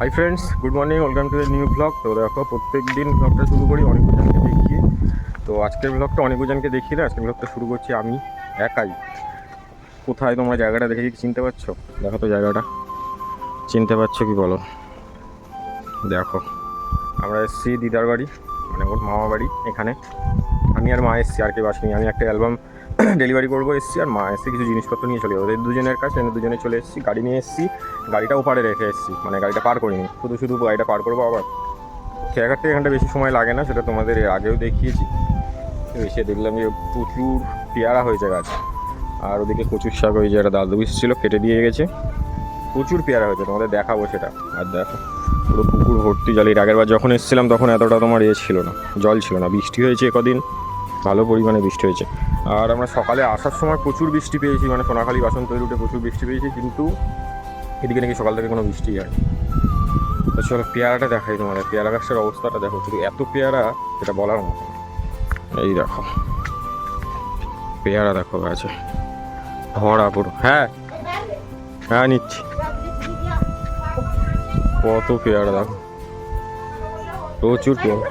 Hi friends good morning welcome to the new blog তো দেখো প্রত্যেক দিন ব্লগটা শুরু করি অনেক উজানকে দেখিয়ে। তো আজকের ব্লগটা অনেক উজানকে দেখিয়ে না, আজকের ব্লগটা শুরু করছি আমি একাই। কোথায় তোমরা জায়গাটা দেখে কি চিনতে পারছ? দেখো তো জায়গাটা। চিনতে পারছ কি বলো? দেখো, আমরা এসেছি দিদার বাড়ি মানে ওর মামা বাড়ি এখানে। আমি আর মা এসেছি, আর কেউ আসিনি। আমি একটা অ্যালবাম ডেলিভারি করব এসেছি আর মা এসে কিছু জিনিসপত্র নিয়ে চলে যাব। দুজনের কাছে আমি দুজনে চলে এসেছি, গাড়ি নিয়ে এসেছি, গাড়িটা ওপারে রেখে এসেছি মানে গাড়িটা পার করিনি। শুধু শুধু গাড়িটা পার করব আবার। খেয়াঘাট থেকে এখানটা বেশি সময় লাগে না, সেটা তোমাদের এর আগেও দেখিয়েছি। এসে দেখলাম যে প্রচুর পেয়ারা হয়েছে গাছ আর ওদিকে কচুর শাক ওই যে একটা দাদু ছিল কেটে দিয়ে গেছে। প্রচুর পেয়ারা হয়েছে, তোমাদের দেখাবো সেটা। আর দেখো, পুরো পুকুর ভর্তি জল। এর আগের বার যখন এসেছিলাম, তখন এতটা তোমার ইয়ে ছিল না, জল ছিল না। বৃষ্টি হয়েছে কদিন ভালো পরিমাণে বৃষ্টি হয়েছে। আর আমরা সকালে আসার সময় প্রচুর বৃষ্টি পেয়েছি মানে সোনাখালী বাসন্তী রুটে প্রচুর বৃষ্টি পেয়েছি, কিন্তু এদিকে নাকি সকাল থেকে কোনো বৃষ্টি হয় তো পেয়ারাটা দেখাই তোমাদের, পেয়ারা গাছটার অবস্থাটা দেখো, শুধু এত পেয়ারা সেটা বলার মতো এই দেখো, পেয়ারা দেখো গাছে ভরা পুরো হ্যাঁ হ্যাঁ নিচ্ছি। কত পেয়ারা দেখো, প্রচুর পেয়ারা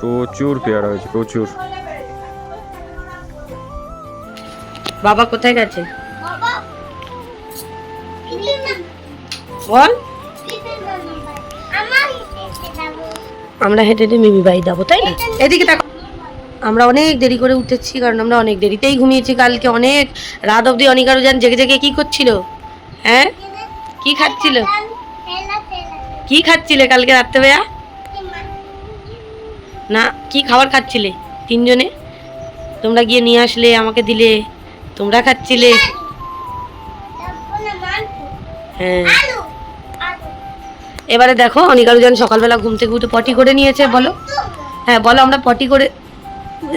প্রচুর পেয়ারা হয়েছে, প্রচুর। বাবা কোথায় গেছে? বল। আমরা হেঁটে হেঁটে মিমি বাড়ি যাব তাই না? এদিকে দেখো। আমরা অনেক দেরি করে উঠেছি কারণ আমরা অনেক দেরিতেই ঘুমিয়েছি। কালকে অনেক রাত অবধি অনিকারু যান জেগে জেগে কি করছিল? হ্যাঁ? কি খাচ্ছিল? কি খাচ্ছিলে কালকে রাত্রেবেলা? না কি খাবার খাচ্ছিলে তিনজনে? তোমরা গিয়ে নিয়ে আসলে আমাকে দিলে। তোমরা খাচ্ছিলে? হ্যাঁ। এবারে দেখো অনিকারুজন সকালবেলা ঘুম থেকে উঠে পটি করে নিয়েছে, বলো। হ্যাঁ বলো আমরা পটি করে,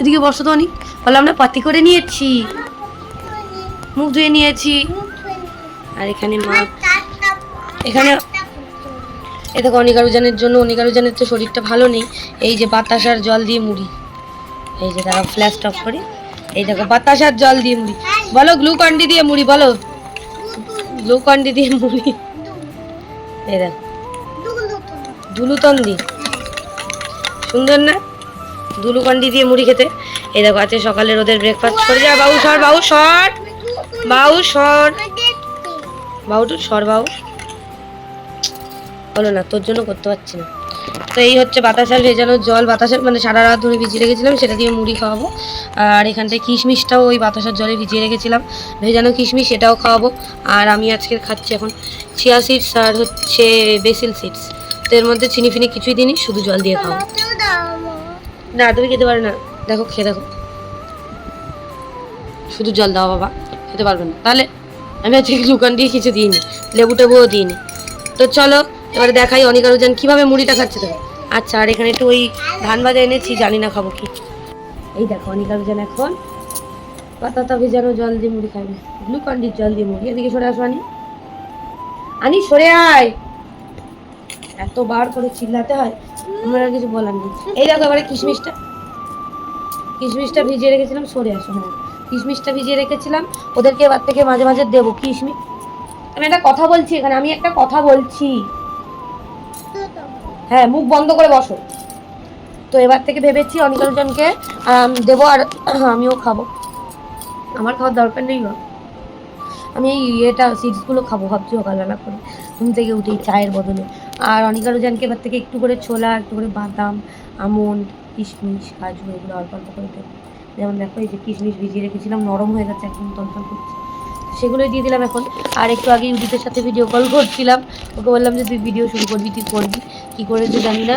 এদিকে বসো তো অনেক বলো আমরা পটি করে নিয়েছি। মুখ ধুয়ে নিয়েছি। আর এখানে মা এখানে এ দেখো অনিকারুজানের জন্য অনিকারুজানের তো শরীরটা ভালো নেই। এই যে বাতাসার জল দিয়ে মুড়ি। এই যে তারা ফ্ল্যাশ অফ করে। এই দেখো, বাতাসার জল দিয়ে মুড়ি। বলো, গ্লুকন্ডি দিয়ে মুড়ি, বলো। গ্লুকন্ডি দিয়ে মুড়ি। এই দেখো। দুলুতন দি সুন্দর না? দুলুকন্ডি দিয়ে মুড়ি খেতে। এই দেখো, আজকে সকালে রোদের ব্রেকফাস্ট করে যা। বাবু, সর বাবু সর। বাবু সর। বাবু সর বাউ বলো না, তোর জন্য করতে পারছি না। তো এই হচ্ছে বাতাসার ভেজানো জল বাতাসার মানে সারা রাত ধরে ভিজিয়ে রেখেছিলাম, সেটা দিয়ে মুড়ি খাওয়াবো। আর এখানটায় কিশমিশটাও ওই বাতাসার জলে ভিজিয়ে রেখেছিলাম। ভেজানো কিশমিশ সেটাও খাওয়াবো। আর আমি আজকে খাচ্ছি এখন চিয়া সিডস আর হচ্ছে বেসিল সিডস তো এর মধ্যে চিনি ফিনি কিছুই দিনই শুধু জল দিয়ে খাওয়াবো না, তুমি খেতে পারো না। দেখো, খেয়ে দেখো। শুধু জল দাও বাবা, খেতে পারবে না। তাহলে আমি আজকে দোকান দিয়ে কিছু দিইনি, লেবু টেবুও দিইনি। তো চলো এবারে দেখাই অনিকারুজান কীভাবে মুড়িটা খাচ্ছে তো আচ্ছা আর এখানে একটু ওই ধান ভাজা এনেছি, জানি না খাব কি। এই দেখো অনিকারুজান এখন পাতাটা ভেজানো জল দিয়ে মুড়ি খাইবে গ্লুকন্ডির জল দিয়ে মুড়ি। এদিকে সরে আসো, আনি। আনি, সরে আয়। এত বার করে চিল্লাতে হয়, আমার আর কিছু বলার নেই। এই দেখো, এবারে কিশমিশটা। কিশমিশটা ভিজিয়ে রেখেছিলাম, সরে আসো হ্যাঁ। কিশমিশটা ভিজিয়ে রেখেছিলাম, ওদেরকে এবার থেকে মাঝে মাঝে দেবো কিশমিশ আমি একটা কথা বলছি এখানে, আমি একটা কথা বলছি। হ্যাঁ মুখ বন্ধ করে বসো। তো এবার থেকে ভেবেছি অনিকাঞ্চনকে দেবো আর আমিও খাব। আমার খাওয়ার দরকার নেই গো আমি এই ইয়েটা সিডসগুলো খাব, ভাবছি সকালবেলা করে। ঘুম থেকে উঠেই চায়ের বদলে। আর অনিকারুজানকে এবার থেকে একটু করে ছোলা, একটু করে বাদাম, আমন্ড, কিশমিশ, কাজু, এগুলো অল্প অল্প করে দেবো। যেমন দেখো এই যে কিশমিশ ভিজিয়ে রেখেছিলাম, নরম হয়ে গেছে, একদম তলতল করছে। সেগুলোই দিয়ে দিলাম এখন। আর একটু আগে ইউটিউবের সাথে ভিডিও কল করছিলাম। ওকে বললাম যে তুই ভিডিও শুরু করবি তুই করবি কী করেছে জানি না।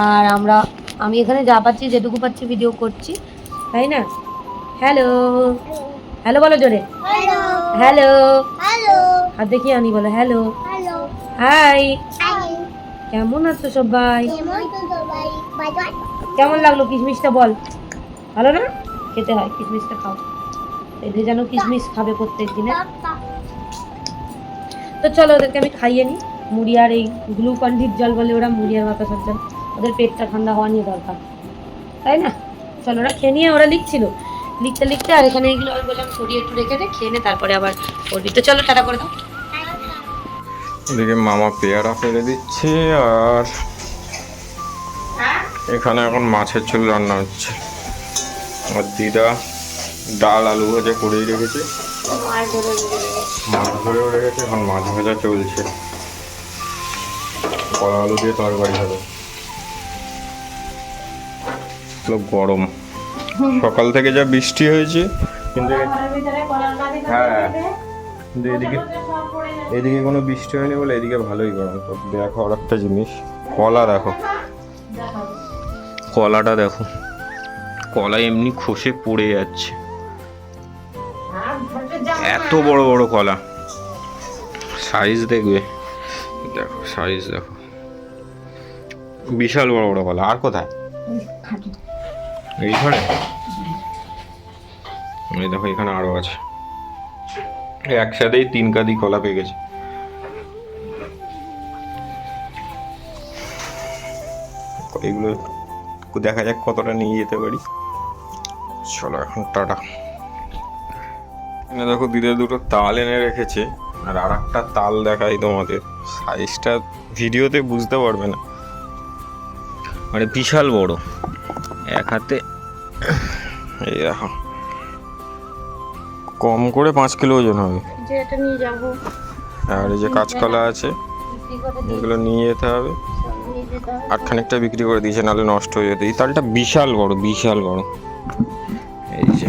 আর আমরা আমি এখানে যা পাচ্ছি যেটুকু পাচ্ছি ভিডিও করছি। তাই না? হ্যালো হ্যালো বলো জোরে। হ্যালো আর দেখি আনি বলো হ্যালো হাই কেমন আছো সবাই? কেমন লাগল কিশমিশটা বল? ভালো না? খেতে হয় কিশমিশটা খাও। ভেজানো কিশমিশ খাবে প্রত্যেক দিনে তো চলো ওদেরকে আমি খাইয়ে নিই। মুড়ি আর এই গ্লুকন্ডির জল বলে ওরা মুড়ি আর বাতাসার জল ওদের পেটটা ঠান্ডা হওয়া নিয়ে দরকার। তাই না? চলো ওরা খেয়ে নিয়ে ওরা লিখছিল। লিখতে লিখতে আর এখানে এগুলো আমি বললাম সরিয়ে একটু রেখে দে, খেয়ে নে, তারপরে আবার করবি। তো চলো টাটা করে দাও। এদিকে মামা পেয়ারা ফেলে দিচ্ছে আর এখানে এখন মাছের ঝোল রান্না হচ্ছে। আর দিদা ডাল আলু ভাজা করেই রেখেছে। মাছ ধরেও রেখেছে এখন মাছ ভাজা চলছে। কলা আলু দিয়ে তরকারি হবে। গরম। সকাল থেকে যা বৃষ্টি হয়েছে কিন্তু হ্যাঁ। কিন্তু এদিকে এদিকে কোনো বৃষ্টি হয়নি বলে এদিকে ভালোই গরম। তো দেখো আর একটা জিনিস কলা দেখো। কলাটা দেখো। কলা এমনি খসে পড়ে যাচ্ছে। এত বড় বড় কলা। সাইজ দেখবে। দেখো সাইজ দেখো। বিশাল বড় বড় কলা। আর কোথায়? এইখানে? এই দেখো, এখানে আরও আছে। একসাথেই তিন কাদি কলা পেয়ে গেছে। এগুলো, দেখা যাক কতটা নিয়ে যেতে পারি। চলো এখন টাটা। এখানে দেখো দিদা দুটো তাল এনে রেখেছে আর আর একটা তাল দেখাই তোমাদের। সাইজটা ভিডিওতে বুঝতে পারবে না। মানে বিশাল বড়। এক হাতে এই দেখো। কম করে পাঁচ কিলো ওজন হবে। আর এই যে কাঁচকলা আছে এগুলো নিয়ে যেতে হবে। নিয়ে যেতে হবে। আর খানিকটা বিক্রি করে দিয়েছে নাহলে নষ্ট হয়ে যেত। এই তালটা বিশাল বড় বিশাল বড়। এই যে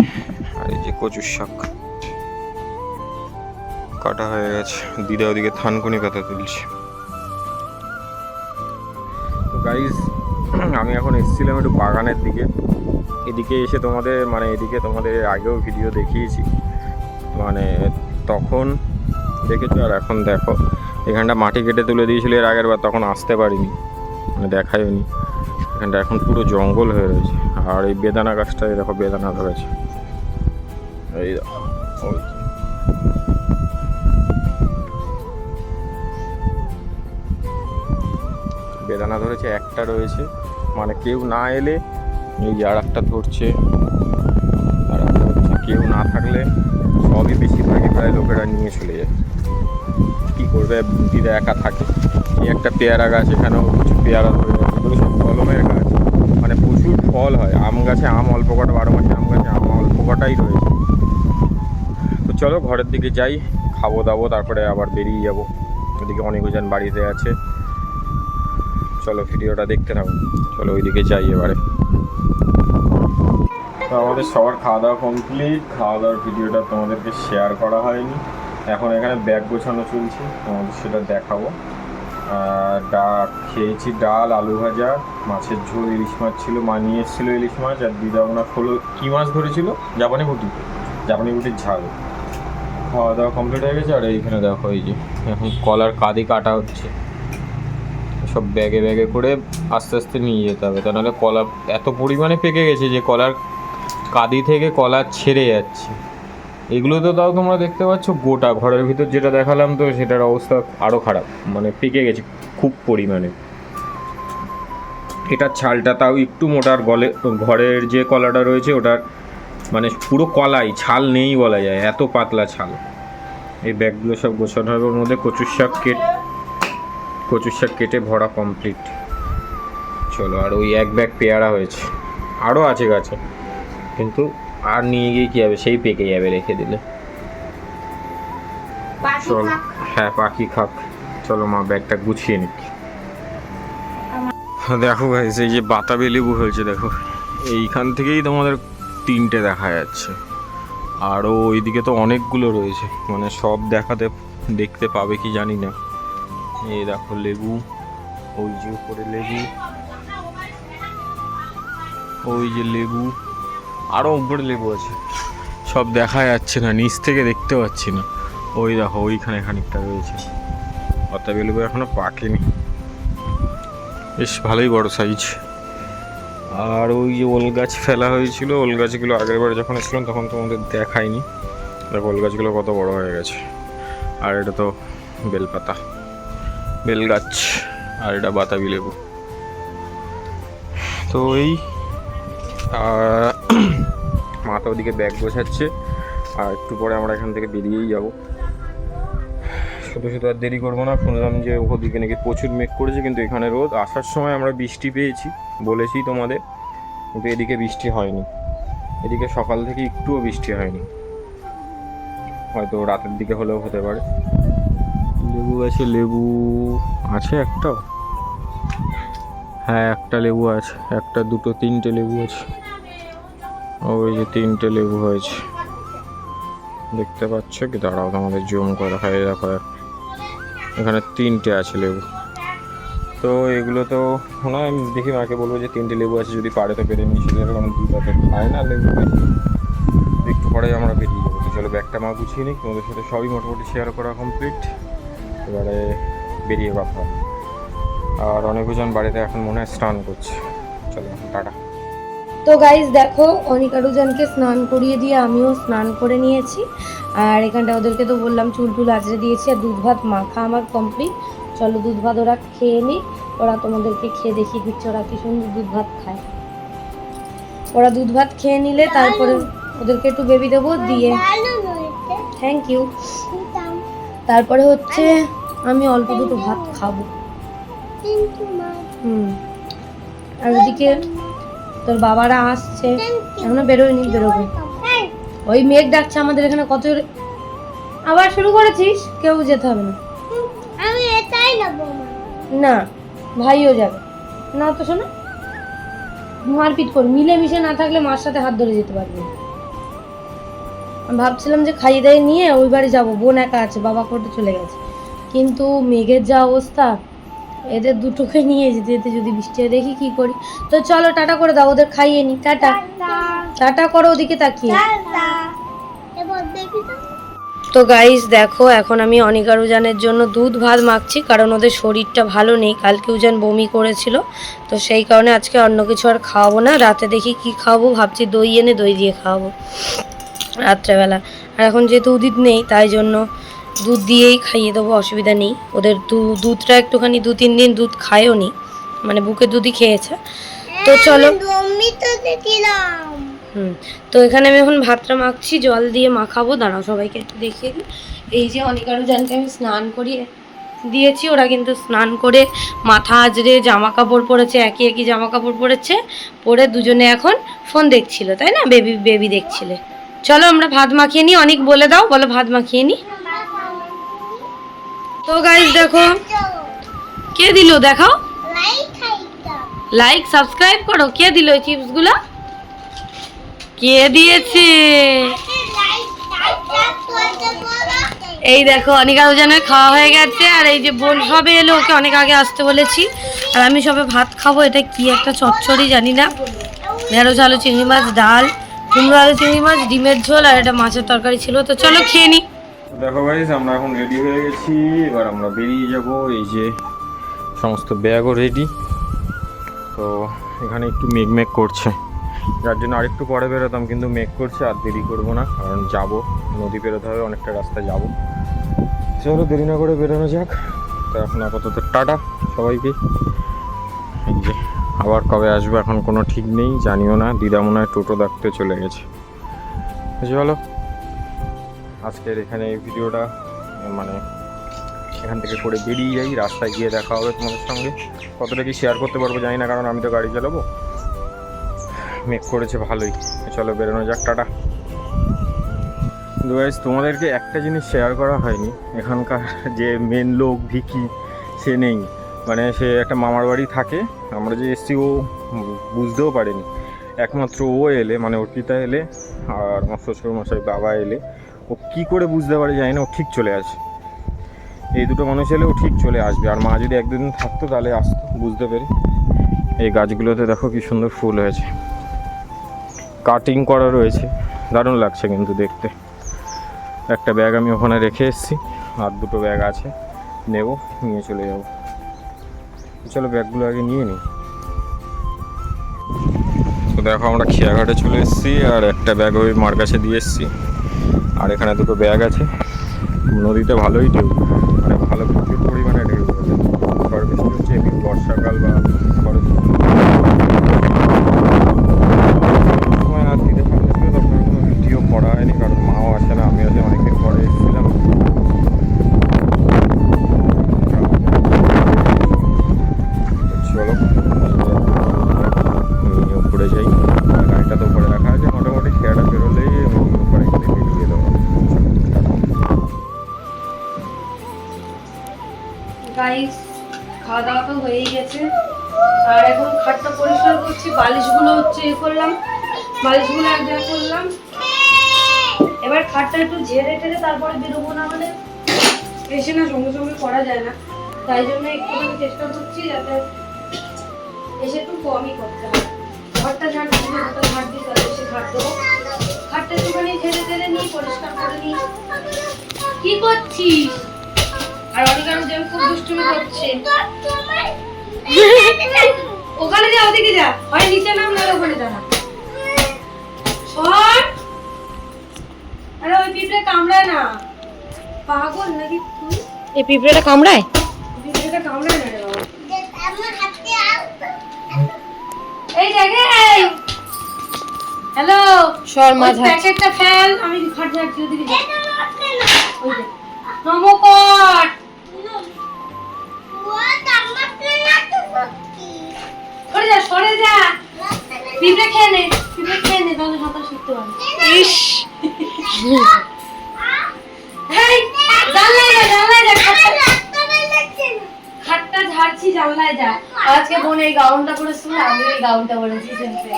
আর এই যে কচুর শাক। কাটা হয়ে গেছে। দিদা ওদিকে থানকুনি পাতা তুলছে। তো গাইজ আমি এখন এসেছিলাম একটু বাগানের দিকে। এদিকে এসে তোমাদের মানে এদিকে তোমাদের আগেও ভিডিও দেখিয়েছি। মানে তখন দেখেছ আর এখন দেখো। এখানটা মাটি কেটে তুলে দিয়েছিল এর আগের বার, তখন আসতে পারিনি। মানে দেখায়নি এখানটা এখন পুরো জঙ্গল হয়ে রয়েছে। আর এই বেদানা গাছটা দেখো বেদানা ধরেছে। এই দেখো বেদানা ধরেছে, একটা রয়েছে। মানে কেউ না এলে এই যে আর একটা ধরছে আর কেউ না থাকলে সবই বেশিরভাগই প্রায় লোকেরা নিয়ে চলে যায়। কী করবে? দিদা একা থাকে। এই একটা পেয়ারা গাছ এখানেও কিছু পেয়ারা ধরে এগুলো সব কলমের গাছ। মানে প্রচুর ফল হয়। আম গাছে আম, অল্প কটা বারো মাসে আম গাছে আম, অল্প কটাই রয়েছে। তো চলো ঘরের দিকে যাই। খাব দাবো, তারপরে আবার বেরিয়ে যাব। ওদিকে অনেকজন বাড়িতে আছে। চলো ভিডিওটা দেখতে থাকো। চলো ওইদিকে যাই এবারে। তো আমাদের সবার খাওয়া দাওয়া কমপ্লিট খাওয়া দাওয়ার ভিডিওটা তোমাদেরকে শেয়ার করা হয়নি। এখন এখানে ব্যাগ গোছানো চলছে। তোমাদের সেটা দেখাবো। ডা খেয়েছি ডাল, আলু ভাজা, মাছের ঝোল, ইলিশ মাছ ছিল, মা নিয়ে এসেছিল ইলিশ মাছ, আর দিদা ওনার হলো কী মাছ ধরেছিল? জাপানি বুটি। জাপানি বুটির ঝাল। খাওয়া দাওয়া কমপ্লিট হয়ে গেছে। আর এইখানে দেখো এই যে, এখন কলার কাদি কাটা হচ্ছে। সব ব্যাগে ব্যাগে করে আস্তে আস্তে নিয়ে যেতে হবে। তা নাহলে কলা এত পরিমাণে পেকে গেছে যে কলার কাদি থেকে কলা ছেড়ে যাচ্ছে। এগুলো তো তাও তোমরা দেখতে পাচ্ছ, গোটা ঘরের ভিতর যেটা দেখালাম তো সেটার অবস্থা আরও খারাপ। মানে পেকে গেছে খুব পরিমাণে। এটার ছালটা তাও একটু মোটার গলে, ঘরের যে কলাটা রয়েছে ওটার মানে পুরো কলাই, ছাল নেই বলা যায়, এত পাতলা ছাল। এই ব্যাগগুলো সব গোছানো হবে, ওর মধ্যে কচুর শাক কেট কচুর শাক কেটে ভরা কমপ্লিট চলো আর ওই এক ব্যাগ পেয়ারা হয়েছে। আরও আছে গাছে। কিন্তু আর নিয়ে গিয়ে কী হবে? সেই পেকে যাবে রেখে দিলে। চল। হ্যাঁ পাখি খাক। চলো মা ব্যাগটা গুছিয়ে নিক। দেখো গাইস এই যে বাতাবি লেবু হয়েছে দেখো। এইখান থেকেই তোমাদের তিনটে দেখা যাচ্ছে। আরও ওইদিকে তো অনেকগুলো রয়েছে। মানে সব দেখাতে দেখতে পাবে কি জানি না। এই দেখো লেবু, ওই যে উপরে লেবু, ওই যে লেবু আরও উপরে লেবু আছে। সব দেখা যাচ্ছে না, নিচ থেকে দেখতে পাচ্ছি না। ওই দেখো, ওইখানে খানিকটা রয়েছে। বাতাবি লেবু এখনও পাকেনি। বেশ ভালোই বড় সাইজ আর ওই যে ওল গাছ ফেলা হয়েছিল, ওল গাছগুলো আগের বার যখন এসেছিলাম, তখন তোমাদের দেখায়নি দেখো ওল গাছগুলো কত বড় হয়ে গেছে। আর এটা তো বেলপাতা। বেল গাছ আর এটা বাতাবি লেবু। তো এই আর মা তো ওদিকে ব্যাগ গোছাচ্ছে, আর একটু পরে আমরা এখান থেকে বেরিয়েই যাব। শুধু শুধু আর দেরি করব না, শুনলাম যে ওদিকে নাকি প্রচুর মেঘ করেছে, কিন্তু এখানে রোদ। আসার সময় আমরা বৃষ্টি পেয়েছি, বলেছি তোমাদের, কিন্তু এদিকে বৃষ্টি হয়নি। এদিকে সকাল থেকে একটুও বৃষ্টি হয়নি। হয়তো রাতের দিকে হলেও হতে পারে। লেবু আছে লেবু আছে একটাও। হ্যাঁ একটা লেবু আছে, একটা, দুটো, তিনটে লেবু আছে। ওই যে তিনটে লেবু হয়েছে। দেখতে পাচ্ছ কি? দাঁড়াও তোমাদের জুম করে হয় দেখো। এখানে তিনটে আছে লেবু। তো এগুলো তো না আমি দেখি মাকে বলব যে তিনটে লেবু আছে, যদি পারে তো পেরে নিয়ে চলে যাবে। দুটো তো খায় না লেবু। একটু পরে আমরা বেরিয়ে যাব। চলো ব্যাগটা মা গুছিয়ে নিই। তোমাদের সাথে সবই মোটামুটি শেয়ার করা কমপ্লিট এবারে বেরিয়ে কথা। আর অনেকজন বাড়িতে এখন মনে হয় স্নান করছে। চলো টাটা। তো গাইজ দেখো অনিকারুজনকে স্নান করিয়ে দিয়ে আমিও স্নান করে নিয়েছি। আর এখানটা ওদেরকে তো বললাম চুল টুল আজরে দিয়েছি আর দুধ ভাত মাখা আমার কমপ্লিট চলো দুধ ভাত ওরা খেয়ে নি ওরা তোমাদেরকে খেয়ে দেখিয়ে দিচ্ছে ওরা কি সুন্দর দুধ ভাত খায়। ওরা দুধ ভাত খেয়ে নিলে তারপরে ওদেরকে একটু বেবি দেবো দিয়ে থ্যাংক ইউ তারপরে হচ্ছে আমি অল্প দুটো ভাত খাব। হুম। আর ওদিকে তোর বাবারা আসছে। এখনও বেরোয়নি বেরোবে। ওই মেঘ ডাকছে আমাদের এখানে কত আবার শুরু করেছিস? কেউ যেতে হবে না। আমি এটাই না ভাইও যাবে। না তো শোনো মারপিট কর। মিলেমিশে না থাকলে মার সাথে হাত ধরে যেতে পারবে ভাবছিলাম যে খাইয়ে দাইয়ে নিয়ে ওই বাড়ি যাব। বোন একা আছে বাবা কোর্টে চলে গেছে। কিন্তু মেঘের যা অবস্থা এদের দুটোকে নিয়ে যেতে যেতে যদি বৃষ্টি হয় দেখি কি করি। তো চলো টাটা করে দাও ওদের খাইয়ে নি। টাটা। টাটা। করো ওদিকে তাকিয়ে। তো। গাইস দেখো এখন আমি অনিকার উজানের জন্য দুধ ভাত মাখছি কারণ ওদের শরীরটা ভালো নেই। কালকে উজান বমি করেছিল তো সেই কারণে আজকে অন্য কিছু আর খাওয়াবো না। রাতে দেখি কি খাওয়াবো ভাবছি দই এনে দই দিয়ে খাওয়াবো রাত্রেবেলা। আর এখন যেহেতু উদিত নেই তাই জন্য দুধ দিয়েই খাইয়ে দেবো অসুবিধা নেই। ওদের দু- দুধটা একটুখানি দু তিন দিন দুধ খায়ও নি মানে বুকে দুধই খেয়েছে। তো চলো। তো দেখিলাম হুম তো এখানে আমি এখন ভাতটা মাখছি জল দিয়ে মাখাবো। দাঁড়াও সবাইকে একটু দেখিয়ে দিই। এই যে অনেকারও জানকে আমি স্নান করিয়ে দিয়েছি ওরা কিন্তু স্নান করে মাথা আজরে জামা কাপড় পরেছে একই একই জামা কাপড় পরেছে পরে দুজনে এখন ফোন দেখছিল তাই না? বেবি বেবি দেখছিলে। চলো আমরা ভাত মাখিয়ে নিই অনেক বলে দাও বলো ভাত মাখিয়ে নিই তো গাইজ দেখো। কে দিল? দেখাও। লাইক সাবস্ক্রাইব করো। কে দিল এই চিপসগুলো কে দিয়েছে? এই দেখো, অনেক আলোচনায় খাওয়া হয়ে গেছে, আর এই যে বোন সবে এলো, ওকে অনেক আগে আসতে বলেছি। আর আমি সবে ভাত খাব, এটা কি একটা চচ্চড়ি জানি না। ঢেঁড়স, আলু, চিংড়ি মাছ, ডাল, কুমড়ো, আলু, চিংড়ি মাছ, ডিমের ঝোল, আর একটা মাছের তরকারি ছিল। তো চলো খেয়ে নি। দেখো গাইস আমরা এখন রেডি হয়ে গেছি। এবার আমরা বেরিয়ে যাব। এই যে সমস্ত ব্যাগও রেডি তো এখানে একটু মেঘ মেঘ করছে। যার জন্য আরেকটু পরে বেরোতাম, কিন্তু মেঘ করছে, আর দেরি করব না। কারণ যাব, নদী পেরোতে হবে, অনেকটা রাস্তা যাব। চলো দেরি না করে বেরোনো যাক। তো এখন আপাতত টাটা সবাইকে। এই যে, আবার কবে আসব এখন কোনো ঠিক নেই, জানিও না। দিদা মনে হয় টোটো ডাকতে চলে গেছে। তো চলো। আজকের এখানে এই ভিডিওটা মানে এখান থেকে করে বেরিয়ে যাই, রাস্তায় গিয়ে দেখা হবে তোমাদের সঙ্গে। কতটা কি শেয়ার করতে পারব জানি না, কারণ আমি তো গাড়ি চালাবো। মেক করেছে ভালোই। চলো বেরোনো যাক, টাটা। গাইজ তোমাদেরকে একটা জিনিস শেয়ার করা হয়নি। এখানকার যে মেন লোক, ভিকি, সে নেই। মানে সে একটা মামার বাড়ি থাকে। আমরা যে এসছি, ও বুঝতেও পারেনি। একমাত্র ও এলে মানে ওর পিতা এলে, আর আমার শ্বশুর মশাই বাবা এলে। ও কি করে বুঝতে পারে জানি না, ও ঠিক চলে আসে এই দুটো মানুষ এলে ও ঠিক চলে আসবে, আর মা যদি এক থাকতো তাহলে আসতো, বুঝতে পেরে। এই গাছগুলোতে দেখো কি সুন্দর ফুল হয়েছে। কাটিং করা রয়েছে, দারুণ লাগছে কিন্তু দেখতে। একটা ব্যাগ আমি ওখানে রেখে এসেছি, আর দুটো ব্যাগ আছে, নেব, নিয়ে চলে যাব। চলো ব্যাগগুলো আগে নিয়ে নিই। তো দেখো আমরা খেয়াঘাটে চলে এসেছি, আর একটা ব্যাগ ওই মার কাছে দিয়ে এসেছি। আর এখানে দুটো ব্যাগ আছে। নদীতে ভালোই ঢেউ। গাইস খাওয়া দাওয়া তো হয়েই গেছে। আর এখন খাটটা পরিষ্কার করছি, বালিশগুলো হচ্ছে এ করলাম, বালিশগুলো এক জায়গায় করলাম। এবার খাটটা একটু ঝেড়ে টেড়ে তারপরে বেরোবো না মানে এসে না সঙ্গে সঙ্গে করা যায় না। তাই জন্য একটুখানি চেষ্টা করছি যাতে এসে একটু কমই করতে হয়। ঘরটা ঝাড় দিই ঘরটা ঝাড় দিই তাহলে এসে ঘাট দেবো। খাটটা একটুখানি ঝেড়ে টেড়ে নিই পরিষ্কার করে নিই। কি করছিস? আর খুব দুষ্টুমি করছে। ওখানে যা ওদিকে যা। হয় নিচে নাম না ওখানে সর। আরে ওই পিঁপড়ে কামড়ায় না। পাগল নাকি তুই? এই পিঁপড়েটা কামড়ায়? পিঁপড়েটা কামড়ায় না রে এই জায়গায় হ্যালো সর প্যাকেটটা ফেল আমি ওদিকে নমকট সরে যা সরে যা। পিঁপড়ে খেয়ে নে পিঁপড়ে খেয়ে নে তাহলে সাঁতার শিখতে পারবি ইস। এই জানলায় যা জানলায় যা খাটটা খাটটা ঝাড়ছি জানলায় যা। আজকে বোন এই গাউনটা পরেছিল আমি এই গাউনটা পরেছি সেমসে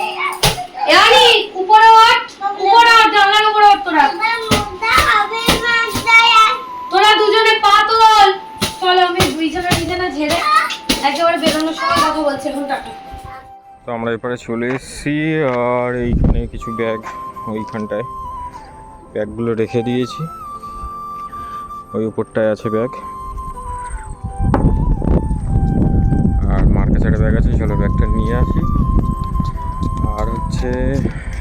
এনি উপরে ওঠ উপরে ওঠ জানলার উপরে ওঠ তোরা। তোরা দুজনে পা তোল। চলো আমি দুইজনে দুইজনে ঝেড়ে একেবারে বেরোনোর সময় কথা বলছি এখন টাটা। তো আমরা এরপরে চলে এসেছি আর এইখানে কিছু ব্যাগ ওইখানটায়। ব্যাগগুলো রেখে দিয়েছি। ওই উপরটায় আছে ব্যাগ। আর মার কাছে একটা ব্যাগ আছে চলো ব্যাগটা নিয়ে আসি। আর হচ্ছে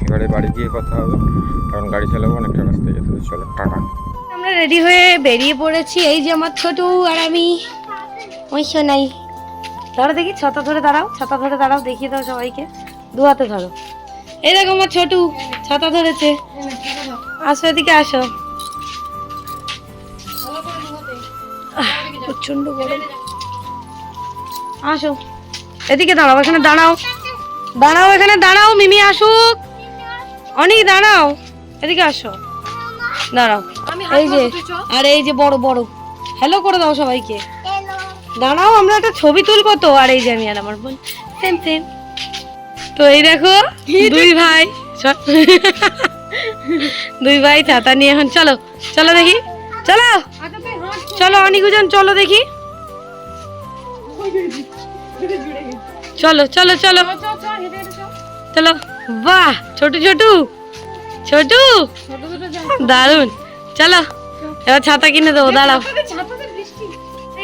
এবারে বাড়ি গিয়ে কথা হবে কারণ গাড়ি চালাবো অনেকটা রাস্তায় যেতে হবে। চলো টাটা। আমরা রেডি হয়ে বেরিয়ে পড়েছি এই যে আমার ছোটু আর আমি। ওই শোনাই ধরো দেখি ছাতা ধরে দাঁড়াও ছাতা ধরে দাঁড়াও দেখিয়ে দাও সবাইকে। দু হাতে ধরো। এই দেখো আমার ছোটু ছাতা ধরেছে। আসো এদিকে আসো। প্রচণ্ড গরম। আসো। এদিকে দাঁড়াও এখানে দাঁড়াও। দাঁড়াও এখানে দাঁড়াও মিমি আসুক। অনেক দাঁড়াও। এদিকে আসো। দাঁড়াও। এই যে আর এই যে বড় বড়। হ্যালো করে দাও সবাইকে। দাঁড়াও, আমরা একটা ছবি তুলবো তো। আর এই যে আমি আর আমার বোন। সেম সেম তো এই দেখো, দুই ভাই দুই ভাই ছাতা নিয়ে এখন চলো চলো দেখি। চলো চলো অনিকুজন চলো দেখি। চলো চলো চলো। চলো, বাহ, ছোটু ছোটু ছোটু। দারুণ চলো, এবার ছাতা কিনে দেবো, দাঁড়াও।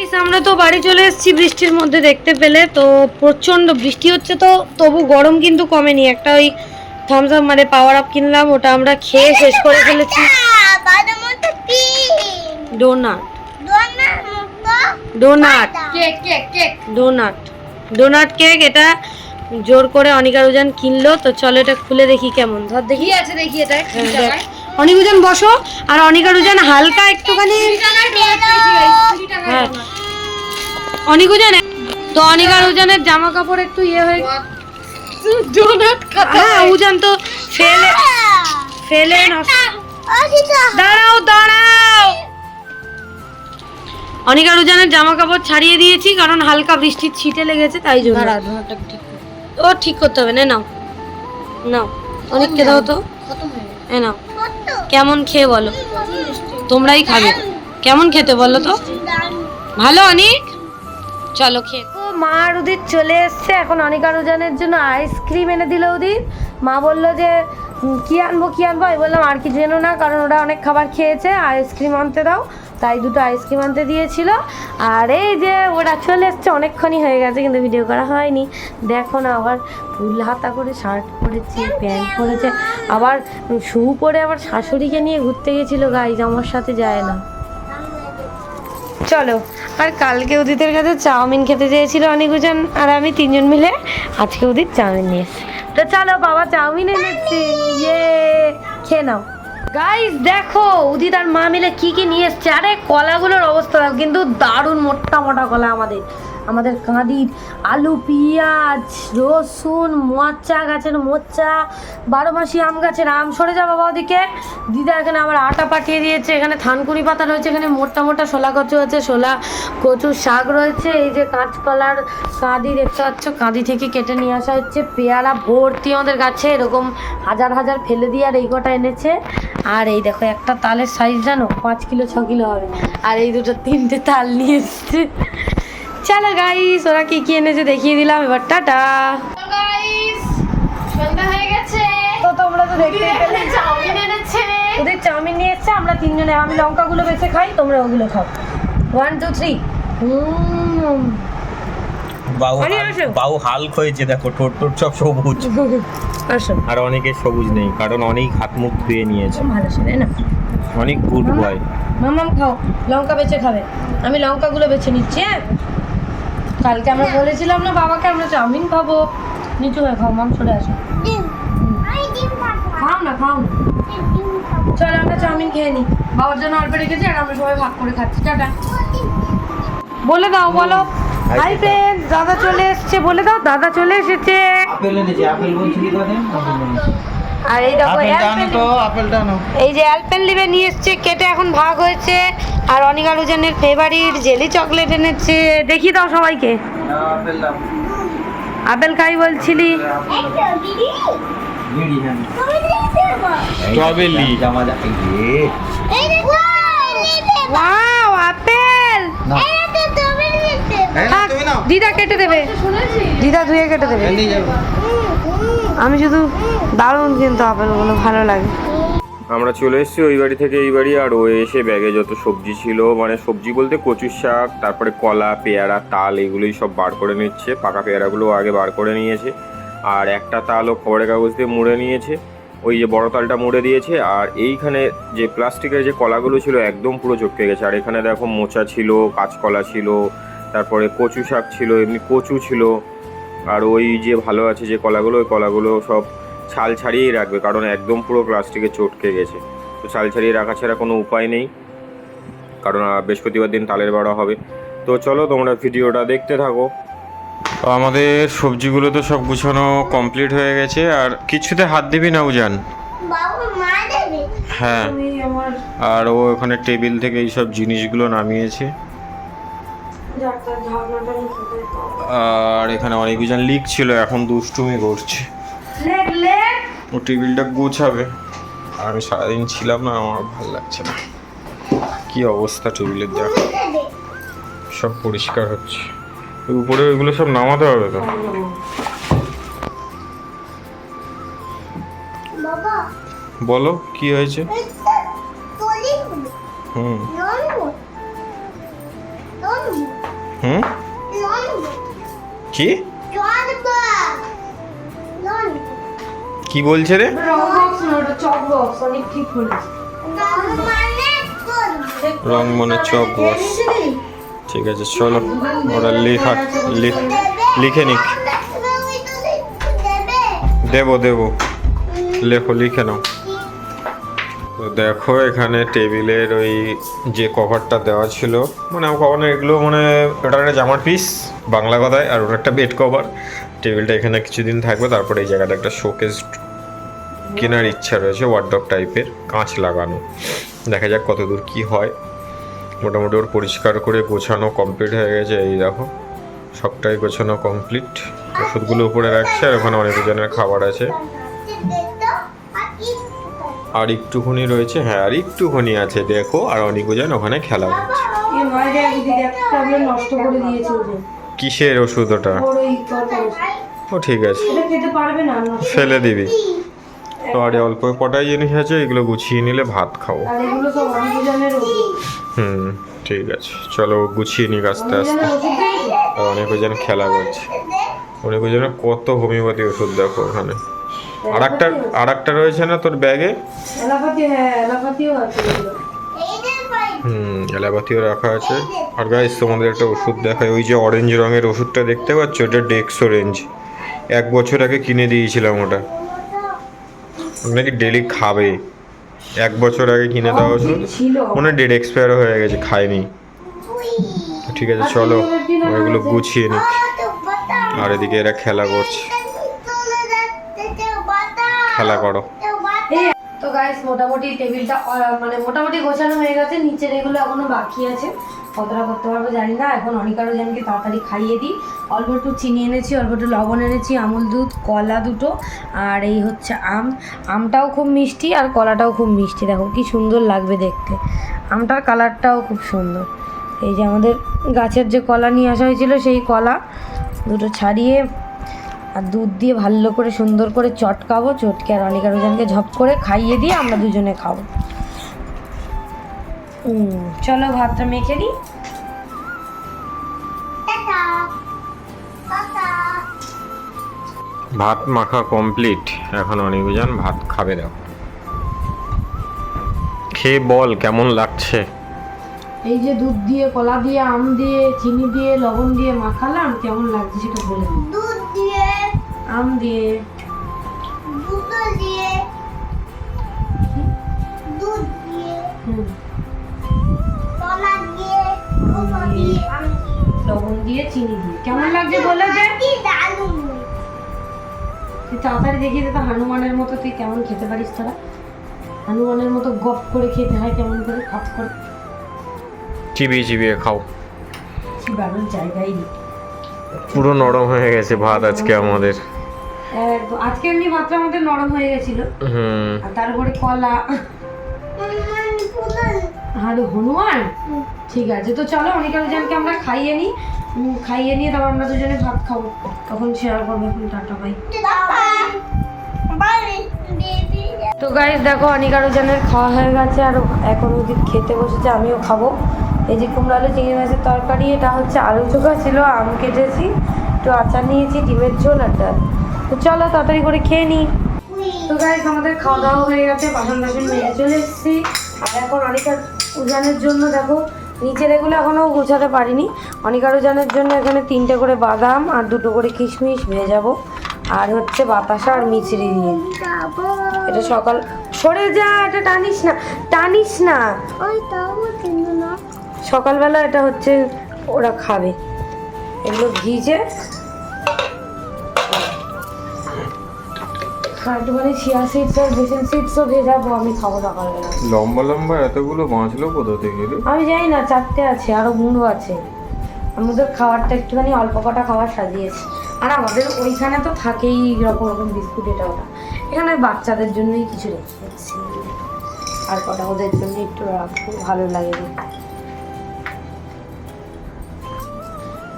এই সামনে তো বাড়ি চলে এসেছি বৃষ্টির মধ্যে দেখতে পেলে তো প্রচণ্ড বৃষ্টি হচ্ছে তো তবু গরম কিন্তু কমেনি। একটা ওই থামস আপ মানে পাওয়ার আপ কিনলাম ওটা আমরা খেয়ে শেষ করে ফেলেছি। Donut donut donut donut cake এটা জোর করে অনিকার উজান কিনলো তো চলো এটা খুলে দেখি কেমন। ধর দেখি। আছে দেখি এটা হ্যাঁ, অনিক উজান বসো। আর অনিকার উজান হালকা একটুখানি অনিক উজান তো অনিকার উজানের জামা কাপড় একটু ইয়ে হয়ে ডোনাট হ্যাঁ উজান তো ফেলে ফেলে নষ্ট। দাঁড়াও দাঁড়াও। উজানের জামা কাপড় ছাড়িয়ে দিয়েছি কারণ হালকা বৃষ্টির ছিটে লেগেছে তাই জন্য। ও ঠিক করতে হবে না নাও। নাও। তো। এ নাও। কেমন খেয়ে বলো? তোমরাই খাবে। কেমন খেতে বলো তো? ভালো অনেক? চলো খেয়ে ও মা আর উদিত চলে এসছে। এখন অনিকার উজানের জন্য আইসক্রিম এনে দিল উদিত মা বলল যে কি আনব কি আনব? আমি বললাম, আর কিছু এনো না, কারণ ওরা অনেক খাবার খেয়েছে, আইসক্রিম আনতে দাও। তাই দুটো আইসক্রিম আনতে দিয়েছিল। আর এই যে, ওরা চলে এসছে, অনেকক্ষণই হয়ে গেছে, কিন্তু ভিডিও করা হয়নি। দেখো না, আবার ফুল হাতা করে শার্ট পরেছে, প্যান্ট পরেছে। আবার শু পরে আবার শাশুড়িকে নিয়ে ঘুরতে গেছিল। গাইজ, আমার সাথে যায় না। চলো। আর কালকে উদিতের কাছে চাউমিন খেতে চেয়েছিল অনেকজন আর আমি তিনজন মিলে আজকে উদিত চাউমিন নিয়ে তো চলো বাবা, চাউমিন এনেছি। ইয়ে খেয়ে নাও। গাইস দেখো, উদিত আর মা মিলে কি কি নিয়ে এসছে। আরে কলাগুলোর অবস্থা কিন্তু দারুণ মোটা মোটা কলা আমাদের। আমাদের কাঁদির আলু, পেঁয়াজ, রসুন মোচা গাছের মোচা বারো মাসি আম গাছের আম সরে যা বাবা ওদিকে। দিদা এখানে আমার আটা পাঠিয়ে দিয়েছে, এখানে থানকুনি পাতা রয়েছে, এখানে মোটা মোটা শোলা কচু আছে, শোলা কচুর শাক রয়েছে, এই যে কাঁচকলার কাঁদি দেখতে পাচ্ছ, কাঁদি থেকে কেটে নিয়ে আসা হচ্ছে, পেয়ারা ভর্তি আমাদের গাছে, এরকম হাজার হাজার ফেলে দিয়ে আর এই কটা এনেছে। আর এই দেখো, একটা তালের সাইজ জানো? পাঁচ কিলো, ছ কিলো হবে। আর এই দুটো তিনটে তাল নিয়ে এসছে। চলো গাইস ওরা কি কি এনেছে দেখিয়ে দিলাম এবার টাটা। গাইস সন্ধ্যা হয়ে গেছে তো তোমরা তো দেখতে পেলে। চাউমিন এনেছে। ওদের চাউমিন নিয়ে এসছে আমরা তিনজনে আমি লঙ্কাগুলো বেছে খাই তোমরা ওগুলো খাও। ওয়ান টু থ্রি আসো। বাউ হালক হয়েছে দেখো ঠোঁট টোট সব সবুজ। আর অনেকের সবুজ নেই কারণ অনেক হাত মুখ ধুয়ে নিয়েছে। ভালো শুনে না? অনেক গুড বয় মামাম খাও লঙ্কা বেছে খাবে। আমি লঙ্কাগুলো বেছে নিচ্ছি হ্যাঁ? কালকে আমরা বলেছিলাম না বাবাকে আমরা চাউমিন খাব। নিচু হয়ে খাও মাম চলে আসো। খাও না খাও না। চলো আমরা চাউমিন খেয়ে নিই বাবার জন্য অল্প রেখেছি আর আমরা সবাই ভাগ করে খাচ্ছি। টাটা। বলে দাও বলো। হাই ফ্রেন্ড দাদা চলে এসেছে বলে দাও দাদা চলে এসেছে। আপেল এনেছি আপেল বলছি। আর এই দেখো এই যে অ্যালপেন লিবে নিয়ে এসছে কেটে এখন ভাগ হয়েছে। আর অনিকা রুজেনের ফেভারিট জেলি চকলেট এনেছে। দেখি দাও সবাইকে। আপেল খাই বলছিলি। হ্যাঁ স্ট্রবেরি। জামা আপেল না এই তো তুমি দিতে এই নাও, তুমি নাও দিদা কেটে দেবে। দিদা ধুয়ে কেটে দেবে। আমি শুধু দারুণ কিন্তু আপেলগুলো ভালো লাগে। আমরা চলে এসেছি ওই বাড়ি থেকে এই বাড়ি আর ও এসে ব্যাগে যত সবজি ছিল মানে সবজি বলতে কচুর শাক তারপরে কলা পেয়ারা তাল এগুলোই সব বার করে নিচ্ছে। পাকা পেয়ারাগুলো আগে বার করে নিয়েছে। আর একটা তালও খবরের কাগজ দিয়ে মুড়ে নিয়েছে। ওই যে বড় তালটা মুড়ে দিয়েছে আর এইখানে যে প্লাস্টিকের যে কলাগুলো ছিল একদম পুরো চটকে গেছে। আর এখানে দেখো মোচা ছিল কাঁচকলা ছিল তারপরে কচু শাক ছিল এমনি কচু ছিল। আর ওই যে ভালো আছে যে কলাগুলো ওই কলাগুলো সব ছাল ছাড়িয়েই রাখবে কারণ একদম পুরো প্লাস্টিকে চটকে গেছে। তো ছাল ছাড়িয়ে রাখা ছাড়া কোনো উপায় নেই কারণ বৃহস্পতিবার দিন তালের বাড়া হবে। তো চলো তোমরা ভিডিওটা দেখতে থাকো। তো আমাদের সবজিগুলো তো সব গুছানো কমপ্লিট হয়ে গেছে আর কিছুতে হাত দিবি না উজান? বাবু মা দেবে? হ্যাঁ। আর ও ওখানে টেবিল থেকে এইসব জিনিসগুলো নামিয়েছে। আর এখানে অনেক উজান লিক ছিল এখন দুষ্টুমি করছে। ও টেবিলটা গোছাবে। আর আমি সারাদিন ছিলাম না আমার ভালো লাগছে না। কি অবস্থা টেবিলের দেখ। সব পরিষ্কার হচ্ছে। উপরে ওইগুলো সব নামাতে হবে তো? বলো কি হয়েছে? হুম। হুম? কি? কি বলছে রে? রং মানে চক বস। ঠিক আছে, চলো। ওরা লেখা লিখে নিক। দেবো দেবো। লেখো, লিখে নাও। দেখো, এখানে টেবিলের ওই যে কভারটা দেওয়া ছিল মানে কভার এগুলো মানে ওটা একটা জামার পিস বাংলা কথায়, আর ওটা একটা বেড কভার টেবিলটা এখানে কিছুদিন থাকবে, তারপরে এই জায়গাটা একটা শোকেস কেনার ইচ্ছা রয়েছে ওয়ার্ডপ টাইপের কাঁচ লাগানো। দেখা যাক কত দূর কী হয়। মোটামুটি ওর পরিষ্কার করে গোছানো কমপ্লিট হয়ে গেছে, এই দেখো, সবটাই গোছানো কমপ্লিট ওষুধগুলো উপরে রাখছে, আর ওখানে অনেক জনের খাবার আছে। আর একটুখানি রয়েছে হ্যাঁ আর একটুখানি আছে দেখো আর অনেকজন ওখানে খেলা হচ্ছে এই নয় দেখ দিদি একটা ট্যাবলেট নষ্ট করে দিয়েছে ওদের কিসের ওষুধ। ওটা ও ঠিক আছে। ফেলে দিবি। তো আর অল্প কটাই জিনিস আছে এগুলো গুছিয়ে নিলে ভাত ওষুধ। হুম ঠিক আছে। চলো গুছিয়ে নিক আস্তে আস্তে? আর অনেকজন খেলা করছে। অনেকজনের কত হোমিওপ্যাথি ওষুধ দেখো ওখানে। আর একটা আর একটা রয়েছে না তোর ব্যাগে? এলাপাতি হ্যাঁ এলাপাতিও হুম এলাপাতিও রাখা আছে। আর গাইস তোমাদের একটা ওষুধ দেখায় ওই যে অরেঞ্জ রঙের ওষুধটা দেখতে পাচ্ছ? ওটা ডেক্স অরেঞ্জ এক বছর আগে কিনে দিয়েছিলাম ওটা। নাকি ডেলি খাবে। এক বছর আগে কিনে দেওয়া ওষুধ। মনে ডেট এক্সপায়ার হয়ে গেছে খায়নি। ঠিক আছে চলো ওইগুলো গুছিয়ে নিক। আর এদিকে এরা খেলা করছে। খেলা করো। তো গাইস মোটামুটি টেবিলটা মানে মোটামুটি গোছানো হয়ে গেছে, নিচের এগুলো এখনও বাকি আছে। কতটা করতে পারব জানি না, এখন অনিকারও জানকে তাড়াতাড়ি খাইয়ে দিই। অল্প একটু চিনি এনেছি, অল্প একটু লবণ এনেছি, আমুল দুধ, কলা দুটো, আর এই হচ্ছে আম। আমটাও খুব মিষ্টি আর কলাটাও খুব মিষ্টি। দেখো কি সুন্দর লাগবে দেখতে। আমটার কালারটাও খুব সুন্দর। এই যে আমাদের গাছের যে কলা নিয়ে আসা হয়েছিল, সেই কলা দুটো ছাড়িয়ে আর দুধ দিয়ে ভালো করে সুন্দর করে চটকাবো চটকে আর অনিকা রোজানকে ঝপ করে খাইয়ে দিয়ে আমরা দুজনে খাব। চলো ভাতটা মেখে নিই। ভাত মাখা কমপ্লিট এখন অনিকুজান ভাত খাবে দাও খেয়ে বল কেমন লাগছে? এই যে দুধ দিয়ে কলা দিয়ে আম দিয়ে চিনি দিয়ে লবণ দিয়ে মাখালাম কেমন লাগছে সেটা বলে দুধ আম দিয়ে। দুধ দিয়ে। দুধ দিয়ে। কলা দিয়ে কলা দিয়ে। লবণ দিয়ে চিনি দিয়ে। কেমন লাগছে বলে দে দারুণ তুই তাড়াতাড়ি দেখিয়ে দে তো হানুমানের মতো তুই কেমন খেতে পারিস তোরা। হানুমানের মতো গপ করে খেতে হয় কেমন করে খপ করে। চিবিয়ে চিবিয়ে খাও। বাড়ির জায়গায় পুরো নরম হয়ে গেছে ভাত আজকে আমাদের। আজকে এমনি ভাতটা আমাদের নরম হয়ে গেছিল। আর তার উপরে কলা। আর হনুমান? ঠিক আছে তো চলো অনেক জনকে আমরা খাইয়ে নিই। খাইয়ে নিয়ে তারপর আমরা দুজনে ভাত খাব। তখন শেয়ার করব এখন টাটা ভাই তো গাইজ দেখো অনিকারো জনের খাওয়া হয়ে গেছে আর এখন ওদিক খেতে বসেছে আমিও খাব। এই যে কুমড়ো আলু চিংড়ি মাছের তরকারি এটা হচ্ছে আলু চোখা ছিল আম কেটেছি একটু আচার নিয়েছি ডিমের ঝোল আর ডাল। তো চলো তাড়াতাড়ি করে খেয়ে নিই তো গাইজ আমাদের খাওয়া দাওয়া হয়ে গেছে বাসন টাসন মেরে চলে এসেছি। আর এখন অনিকার উজানের জন্য দেখো নিচের এগুলো এখনও গোছাতে পারিনি। অনিকার উজানের জন্য এখানে তিনটে করে বাদাম আর দুটো করে কিশমিশ ভেজাবো আর হচ্ছে বাতাসা আর মিচড়ি দিয়ে এটা সকাল সরে যা, এটা টানিস না টানিস না। সকালবেলা এটা হচ্ছে ওরা খাবে। এগুলো ভিজে আর একটুখানি চিয়া সিডস আর বেসন সিডসও ভেজাবো আমি খাব সকালবেলা। লম্বা লম্বা এতগুলো বাঁচলো কোথা থেকে রে? আমি জানি না চারটে আছে আরও গুঁড়ো আছে। আমাদের খাবারটা একটুখানি অল্প কটা খাবার সাজিয়েছি। আর আমাদের ওইখানে তো থাকেই রকম রকম বিস্কুট এটা ওটা। এখানে বাচ্চাদের জন্যই কিছু রেখে দিচ্ছি। আর কটা ওদের জন্য একটু রাখব ভালো লাগে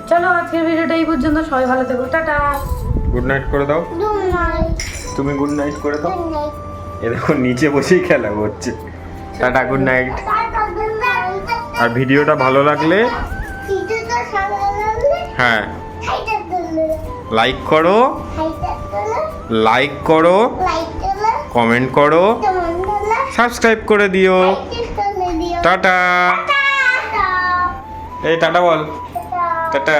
চলো আজকের ভিডিওটা এই পর্যন্ত সবাই ভালো থেকো টাটা। গুড নাইট করে দাও। তুমি গুড নাইট করে দাও। এ দেখো নিচে বসেই খেলা করছে। টাটা গুড নাইট আর ভিডিওটা ভালো লাগলে হ্যাঁ। লাইক করো। লাইক করো। কমেন্ট করো। সাবস্ক্রাইব করে দিও। টাটা। এই টাটা বল। টাটা।